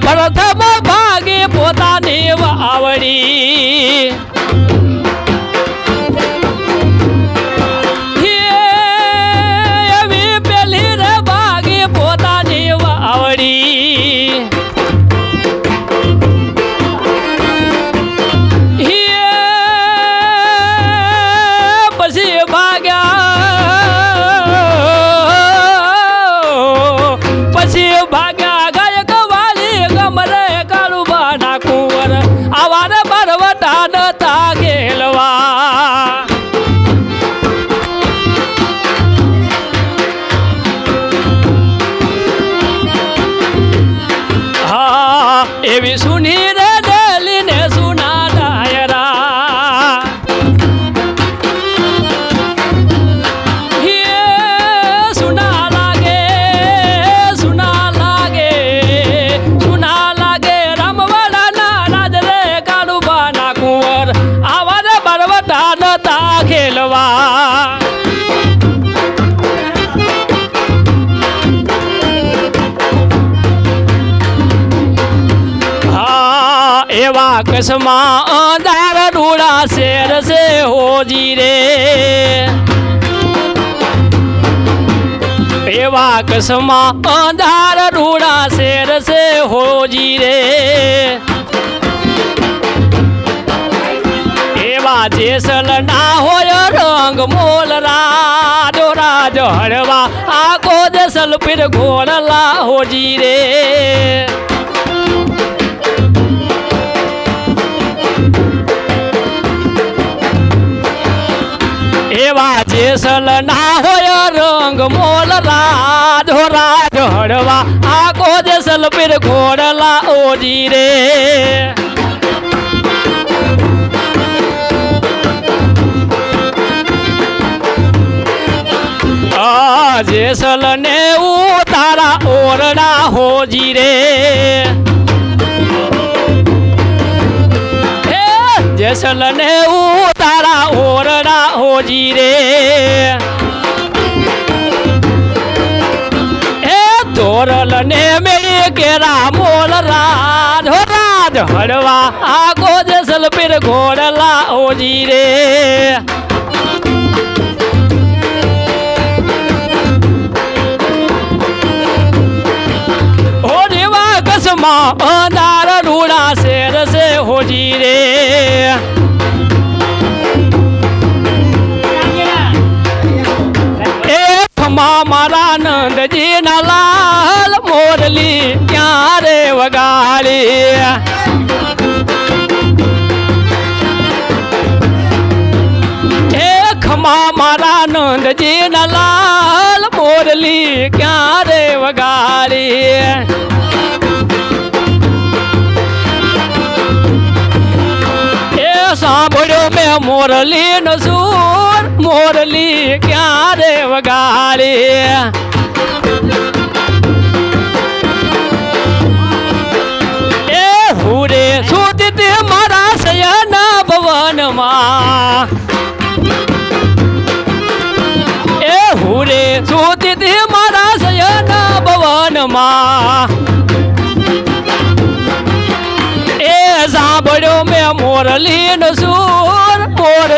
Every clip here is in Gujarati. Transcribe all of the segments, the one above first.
પ્રથમ ભાગે પોતાને આવડી નતા ખેલવા. હા, એવા કસમાં અંધાર ડોળા શેર છે હોજી રે. એવા કસમાં અંધાર ડોળા શેર છે હોજી રે. જેસલ ના હોય રંગ મોલ રાજો, રાજ હળવા. આખો જેસલ પીર ઘોડલા હોજી રે એવા જેસલ ના હોય રંગ મોલ રાજો, રાજ હળવા. આખો જેસલ પીર ઘોડલા ઓજી રે જેસલ ને ઉતારા ઓરડા હોજી રે. જેસલ ને ઉતારા ઓરડા હોજી રે. હે તોરલ ને મે કેરા મોલ રાજ, હો રાજ, હળવા આગો જેસલ પીર ઘોડલા હોજી રે. દેવા કસમાં અંધાર રૂડા શેર છે હોજી રે એ ખમા મારા નંદજી ના લાલ મોરલી ક્યાં રે વગાડી એ ખમા મારા નંદજી ના લાલ મોરલી ક્યાં રે વગાડી મોરલી નો સૂર મોરલી ક્યાં રે વગાડી એ હુરે સુધી તે મારા શયના ભવનમાં એ હુરે સુધી તે મારા શયના ભવનમાં એ સાંભળ્યો મેં મોરલી નો સૂર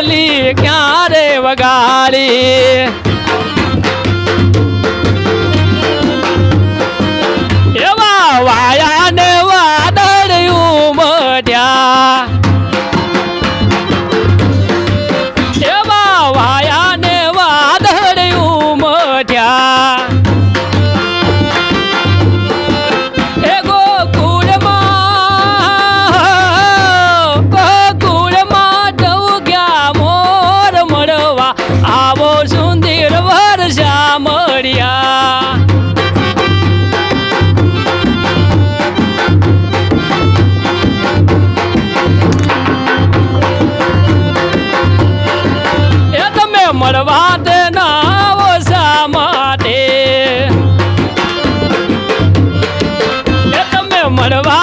મોરલી ક્યારે વગાડી? મળવા